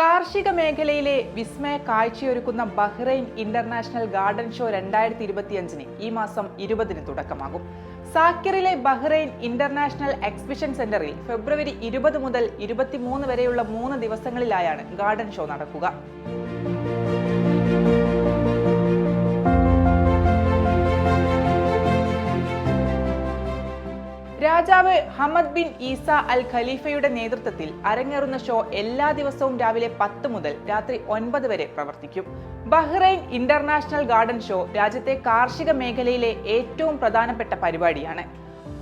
കാർഷിക മേഖലയിലെ വിസ്മയ കാഴ്ചയൊരുക്കുന്ന ബഹ്റൈൻ ഇന്റർനാഷണൽ ഗാർഡൻ ഷോ രണ്ടായിരത്തി ഇരുപത്തിയഞ്ചിന് ഈ മാസം ഇരുപതിന് തുടക്കമാകും. സാക്കിറിലെ ബഹ്റൈൻ ഇന്റർനാഷണൽ എക്സിബിഷൻ സെന്ററിൽ ഫെബ്രുവരി ഇരുപത് മുതൽ ഇരുപത്തിമൂന്ന് വരെയുള്ള മൂന്ന് ദിവസങ്ങളിലായാണ് ഗാർഡൻ ഷോ നടക്കുക. രാജാവ് ഹമദ് ബിൻ ഈസ അൽ ഖലീഫയുടെ നേതൃത്വത്തിൽ അരങ്ങേറുന്ന ഷോ എല്ലാ ദിവസവും രാവിലെ പത്ത് മുതൽ രാത്രി ഒൻപത് വരെ പ്രവർത്തിക്കും. ബഹ്റൈൻ ഇന്റർനാഷണൽ ഗാർഡൻ ഷോ രാജ്യത്തെ കാർഷിക മേഖലയിലെ ഏറ്റവും പ്രധാനപ്പെട്ട പരിപാടിയാണ്.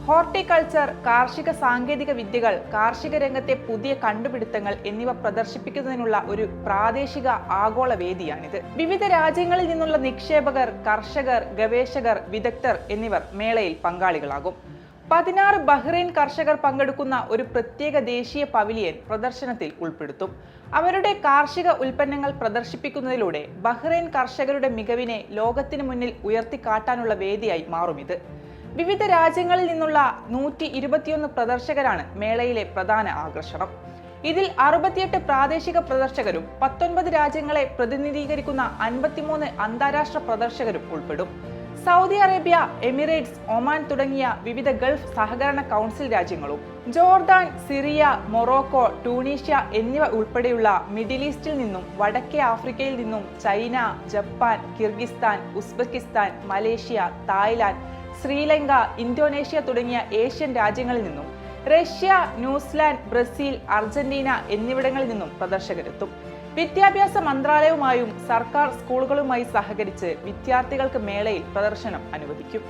ഹോർട്ടിക്കൾച്ചർ കാർഷിക സാങ്കേതിക വിദ്യകൾ കാർഷിക രംഗത്തെ പുതിയ കണ്ടുപിടുത്തങ്ങൾ എന്നിവ പ്രദർശിപ്പിക്കുന്നതിനുള്ള ഒരു പ്രാദേശിക ആഗോള വേദിയാണിത്. വിവിധ രാജ്യങ്ങളിൽ നിന്നുള്ള നിക്ഷേപകർ കർഷകർ ഗവേഷകർ വിദഗ്ധർ എന്നിവർ മേളയിൽ പങ്കാളികളാകും. പതിനാറ് ബഹ്റൈൻ കർഷകർ പങ്കെടുക്കുന്ന ഒരു പ്രത്യേക ദേശീയ പവിലിയൻ പ്രദർശനത്തിൽ ഉൾപ്പെടുത്തും. അവരുടെ കാർഷിക ഉൽപ്പന്നങ്ങൾ പ്രദർശിപ്പിക്കുന്നതിലൂടെ ബഹ്റൈൻ കർഷകരുടെ മികവിനെ ലോകത്തിന് മുന്നിൽ ഉയർത്തിക്കാട്ടാനുള്ള വേദിയായി മാറും ഇത്. വിവിധ രാജ്യങ്ങളിൽ നിന്നുള്ള നൂറ്റി ഇരുപത്തിയൊന്ന് പ്രദർശകരാണ് മേളയിലെ പ്രധാന ആകർഷണം. ഇതിൽ അറുപത്തിയെട്ട് പ്രാദേശിക പ്രദർശകരും പത്തൊൻപത് രാജ്യങ്ങളെ പ്രതിനിധീകരിക്കുന്ന അൻപത്തിമൂന്ന് അന്താരാഷ്ട്ര പ്രദർശകരും ഉൾപ്പെടും. സൗദി അറേബ്യ എമിറേറ്റ്സ് ഒമാൻ തുടങ്ങിയ വിവിധ ഗൾഫ് സഹകരണ കൗൺസിൽ രാജ്യങ്ങളും ജോർദാൻ സിറിയ മൊറോക്കോ ടൂണീഷ്യ എന്നിവ ഉൾപ്പെടെയുള്ള മിഡിൽ ഈസ്റ്റിൽ നിന്നും വടക്കേ ആഫ്രിക്കയിൽ നിന്നും China Japan Kyrgyzstan Uzbekistan Malaysia Thailand Sri Lanka Indonesia തുടങ്ങിയ ഏഷ്യൻ രാജ്യങ്ങളിൽ നിന്നും റഷ്യ ന്യൂസിലാൻഡ് ബ്രസീൽ അർജന്റീന എന്നിവിടങ്ങളിൽ നിന്നും പ്രദർശകരെത്തും. വിദ്യാഭ്യാസ മന്ത്രാലയവുമായും സർക്കാർ സ്കൂളുകളുമായി സഹകരിച്ച് വിദ്യാർത്ഥികൾക്ക് മേളയിൽ പ്രദർശനം അനുവദിക്കും.